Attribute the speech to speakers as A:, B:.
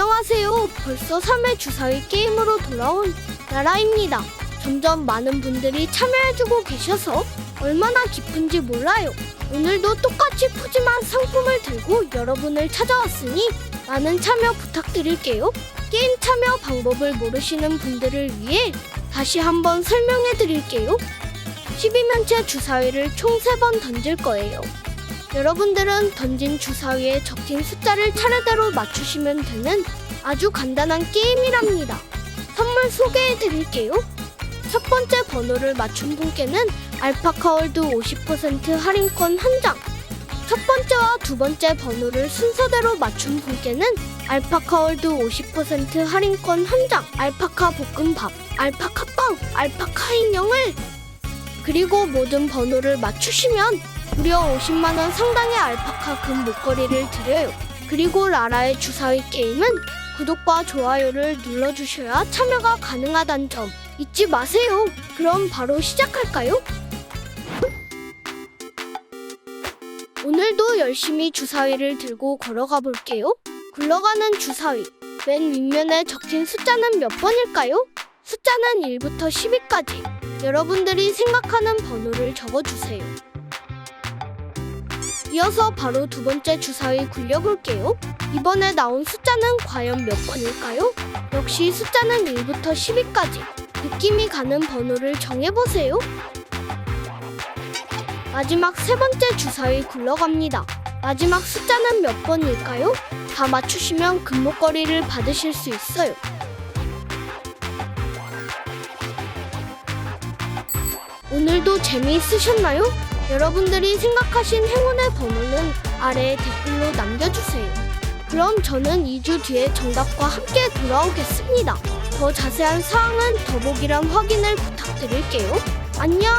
A: 안녕하세요. 벌써 3회 주사위 게임으로 돌아온 나라입니다. 점점 많은 분들이 참여해주고 계셔서 얼마나 기쁜지 몰라요. 오늘도 똑같이 푸짐한 상품을 들고 여러분을 찾아왔으니 많은 참여 부탁드릴게요. 게임 참여 방법을 모르시는 분들을 위해 다시 한번 설명해 드릴게요. 12면체 주사위를 총 3번 던질 거예요. 여러분들은 던진 주사위에 적힌 숫자를 차례대로 맞추시면 되는 아주 간단한 게임이랍니다. 선물 소개해 드릴게요. 첫 번째 번호를 맞춘 분께는 알파카월드 50% 할인권 한 장. 첫 번째와 두 번째 번호를 순서대로 맞춘 분께는 알파카월드 50% 할인권 한 장, 알파카 볶음밥, 알파카 빵, 알파카 인형을 그리고 모든 번호를 맞추시면 무려 50만원 상당의 알파카 금 목걸이를 드려요. 그리고 라라의 주사위 게임은 구독과 좋아요를 눌러주셔야 참여가 가능하단 점 잊지 마세요. 그럼 바로 시작할까요? 오늘도 열심히 주사위를 들고 걸어가 볼게요. 굴러가는 주사위. 맨 윗면에 적힌 숫자는 몇 번일까요? 숫자는 1부터 10위까지. 여러분들이 생각하는 번호를 적어주세요. 이어서 바로 두 번째 주사위 굴려볼게요. 이번에 나온 숫자는 과연 몇 번일까요? 역시 숫자는 1부터 10위까지. 느낌이 가는 번호를 정해보세요. 마지막 세 번째 주사위 굴러갑니다. 마지막 숫자는 몇 번일까요? 다 맞추시면 금목걸이를 받으실 수 있어요. 오늘도 재미있으셨나요? 여러분들이 생각하신 행운의 번호는 아래에 댓글로 남겨주세요. 그럼 저는 2주 뒤에 정답과 함께 돌아오겠습니다. 더 자세한 사항은 더보기란 확인을 부탁드릴게요. 안녕!